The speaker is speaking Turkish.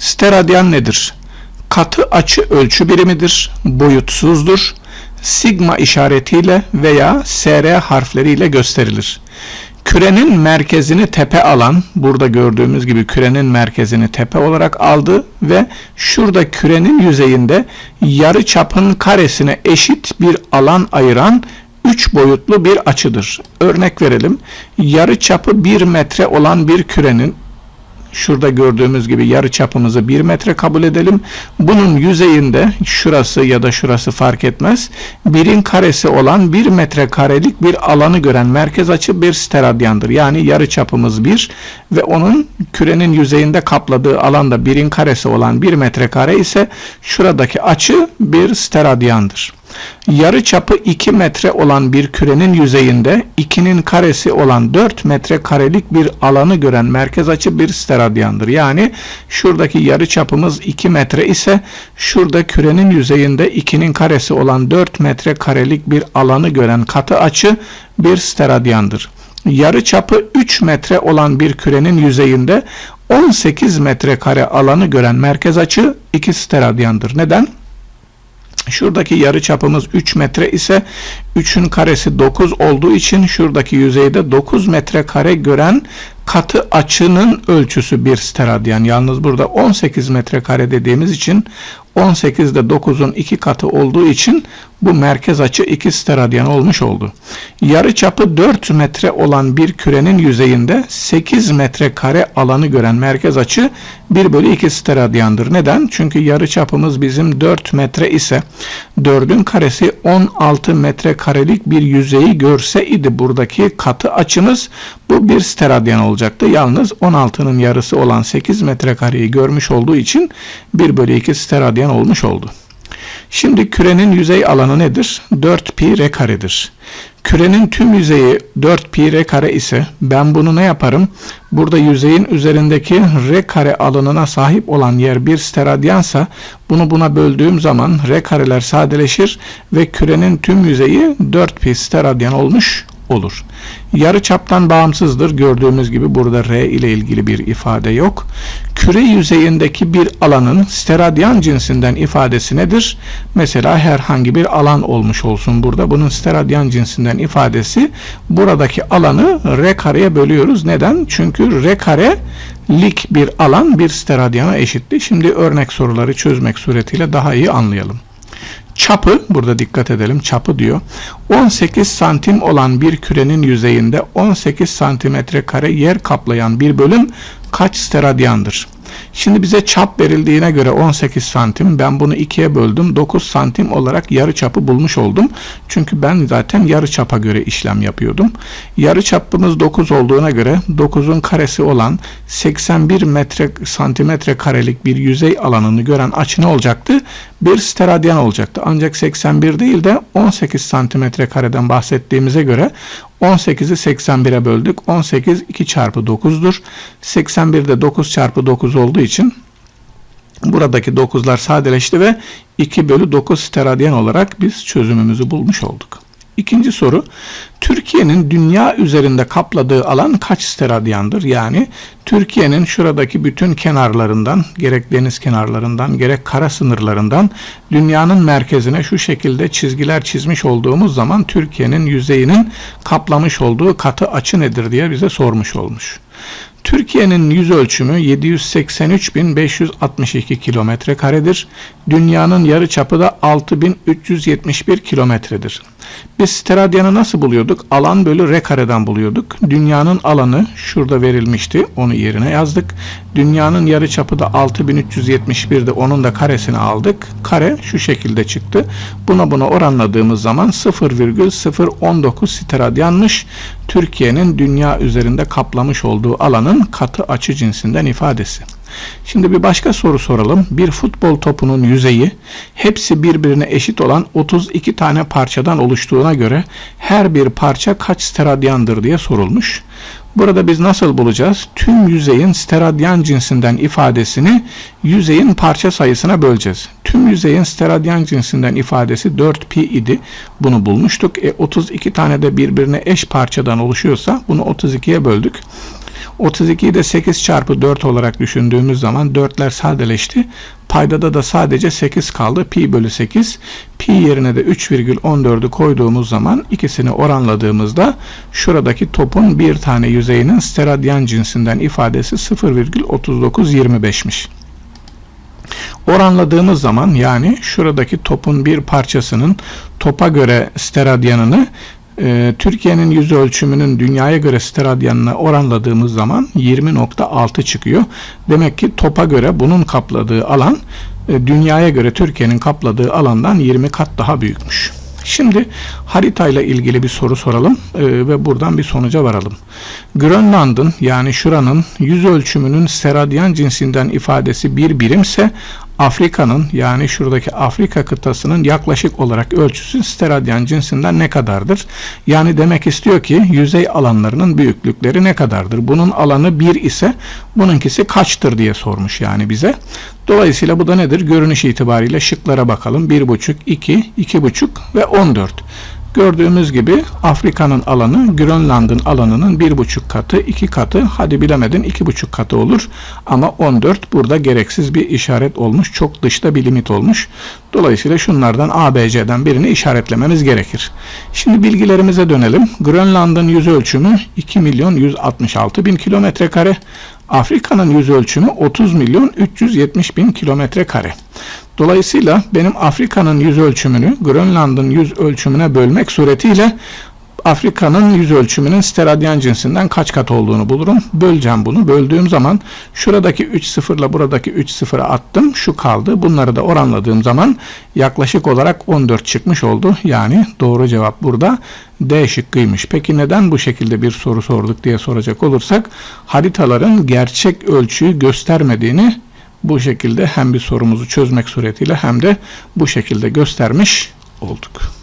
Steradyan nedir? Katı açı ölçü birimidir, boyutsuzdur, sigma işaretiyle veya SR harfleriyle gösterilir. Kürenin merkezini tepe alan, burada gördüğümüz gibi kürenin merkezini tepe olarak aldı ve şurada kürenin yüzeyinde yarı çapın karesine eşit bir alan ayıran 3 boyutlu bir açıdır. Örnek verelim. Yarı çapı 1 metre olan bir kürenin şurada gördüğümüz gibi yarı çapımızı 1 metre kabul edelim. Bunun yüzeyinde şurası ya da şurası fark etmez. Birin karesi olan 1 metre karelik bir alanı gören merkez açı bir steradyandır. Yani yarı çapımız 1 ve onun kürenin yüzeyinde kapladığı alanda birin karesi olan 1 metre kare ise şuradaki açı bir steradyandır. Yarı çapı 2 metre olan bir kürenin yüzeyinde 2'nin karesi olan 4 metre karelik bir alanı gören merkez açı bir steradyandır. Yani şuradaki yarı çapımız 2 metre ise şurada kürenin yüzeyinde 2'nin karesi olan 4 metre karelik bir alanı gören katı açı bir steradyandır. Yarı çapı 3 metre olan bir kürenin yüzeyinde 18 metre kare alanı gören merkez açı 2 steradyandır. Neden? Şuradaki yarı çapımız 3 metre ise 3'ün karesi 9 olduğu için şuradaki yüzeyde 9 metre kare gören katı açının ölçüsü bir steradyan. Yalnız burada 18 metre kare dediğimiz için 18 de 9'un 2 katı olduğu için bu merkez açı 2 steradyan olmuş oldu. Yarı çapı 4 metre olan bir kürenin yüzeyinde 8 metre kare alanı gören merkez açı 1 bölü 2 steradyandır. Neden? Çünkü yarı çapımız bizim 4 metre ise 4'ün karesi 16 metre karelik bir yüzeyi görse idi buradaki katı açımız bu bir steradyan olacaktı. Yalnız 16'nın yarısı olan 8 metre kareyi görmüş olduğu için 1 bölü 2 steradyan olmuş oldu. Şimdi kürenin yüzey alanı nedir? 4 pi r karedir. Kürenin tüm yüzeyi 4 pi r kare ise ben bunu ne yaparım? Burada yüzeyin üzerindeki r kare alanına sahip olan yer bir steradyansa bunu buna böldüğüm zaman r kareler sadeleşir ve kürenin tüm yüzeyi 4 pi steradyan olmuş olur. Yarı çaptan bağımsızdır. Gördüğümüz gibi burada R ile ilgili bir ifade yok. Küre yüzeyindeki bir alanın steradyan cinsinden ifadesi nedir? Mesela herhangi bir alan olmuş olsun burada. Bunun steradyan cinsinden ifadesi buradaki alanı R kareye bölüyoruz. Neden? Çünkü R kare lik bir alan bir steradyana eşitti. Şimdi örnek soruları çözmek suretiyle daha iyi anlayalım. Çapı, burada dikkat edelim çapı diyor. 18 santim olan bir kürenin yüzeyinde 18 santimetre kare yer kaplayan bir bölüm kaç steradyandır? Şimdi bize çap verildiğine göre 18 santim. Ben bunu ikiye böldüm. 9 santim olarak yarı çapı bulmuş oldum. Çünkü ben zaten yarı çapa göre işlem yapıyordum. Yarı çapımız 9 olduğuna göre 9'un karesi olan 81 metre santimetre karelik bir yüzey alanını gören açı ne olacaktı? Bir steradyan olacaktı. Ancak 81 değil de 18 santimetre kareden bahsettiğimize göre 18'i 81'e böldük. 18 2 çarpı 9'dur. 81 de 9 çarpı 9 olduğu için buradaki 9'lar sadeleşti ve 2 bölü 9 steradyen olarak biz çözümümüzü bulmuş olduk. İkinci soru, Türkiye'nin dünya üzerinde kapladığı alan kaç steradyandır? Yani Türkiye'nin şuradaki bütün kenarlarından, gerek deniz kenarlarından, gerek kara sınırlarından dünyanın merkezine şu şekilde çizgiler çizmiş olduğumuz zaman Türkiye'nin yüzeyinin kaplamış olduğu katı açı nedir diye bize sormuş olmuş. Türkiye'nin yüz ölçümü 783.562 kilometre karedir. Dünyanın yarı çapı da 6.371 kilometredir. Biz steradyanı nasıl buluyorduk? Alan bölü r kareden buluyorduk. Dünyanın alanı şurada verilmişti. Onu yerine yazdık. Dünyanın yarı çapı da 6371'de onun da karesini aldık. Kare şu şekilde çıktı. Buna buna oranladığımız zaman 0,019 steradyanmış. Türkiye'nin dünya üzerinde kaplamış olduğu alanın katı açı cinsinden ifadesi. Şimdi bir başka soru soralım. Bir futbol topunun yüzeyi hepsi birbirine eşit olan 32 tane parçadan oluştuğuna göre her bir parça kaç steradyandır diye sorulmuş. Burada biz nasıl bulacağız? Tüm yüzeyin steradyan cinsinden ifadesini yüzeyin parça sayısına böleceğiz. Tüm yüzeyin steradyan cinsinden ifadesi 4 pi idi. Bunu bulmuştuk. E, 32 tane de birbirine eş parçadan oluşuyorsa bunu 32'ye böldük. 32'yi de 8 çarpı 4 olarak düşündüğümüz zaman 4'ler sadeleşti. Paydada da sadece 8 kaldı. Pi bölü 8. Pi yerine de 3,14'ü koyduğumuz zaman ikisini oranladığımızda şuradaki topun bir tane yüzeyinin steradyan cinsinden ifadesi 0,3925'miş. Oranladığımız zaman yani şuradaki topun bir parçasının topa göre steradyanını e, Türkiye'nin yüz ölçümünün dünyaya göre steradyanına oranladığımız zaman 20.6 çıkıyor. Demek ki topa göre bunun kapladığı alan e, dünyaya göre Türkiye'nin kapladığı alandan 20 kat daha büyükmüş. Şimdi haritayla ilgili bir soru soralım e, ve buradan bir sonuca varalım. Grönland'ın yani şuranın yüz ölçümünün steradyan cinsinden ifadesi bir birimse Afrika'nın yani şuradaki Afrika kıtasının yaklaşık olarak ölçüsü steradyan cinsinden ne kadardır? Yani demek istiyor ki yüzey alanlarının büyüklükleri ne kadardır? Bunun alanı 1 ise bununkisi kaçtır diye sormuş yani bize. Dolayısıyla bu da nedir? Görünüş itibariyle şıklara bakalım. 1,5, 2, 2,5 ve 14. Gördüğümüz gibi Afrika'nın alanı Grönland'ın alanının bir buçuk katı, iki katı, hadi bilemedin iki buçuk katı olur. Ama 14 burada gereksiz bir işaret olmuş. Çok dışta bir limit olmuş. Dolayısıyla şunlardan A, B, C'den birini işaretlememiz gerekir. Şimdi bilgilerimize dönelim. Grönland'ın yüz ölçümü 2 milyon 166 bin kilometre kare. Afrika'nın yüz ölçümü 30 milyon 370 bin kilometre kare. Dolayısıyla benim Afrika'nın yüz ölçümünü Grönland'ın yüz ölçümüne bölmek suretiyle Afrika'nın yüz ölçümünün steradyan cinsinden kaç kat olduğunu bulurum. Böleceğim bunu. Böldüğüm zaman şuradaki 3 sıfırla buradaki 3 sıfıra attım. Şu kaldı. Bunları da oranladığım zaman yaklaşık olarak 14 çıkmış oldu. Yani doğru cevap burada D şıkkıymış. Peki neden bu şekilde bir soru sorduk diye soracak olursak haritaların gerçek ölçüyü göstermediğini bu şekilde hem bir sorumuzu çözmek suretiyle hem de bu şekilde göstermiş olduk.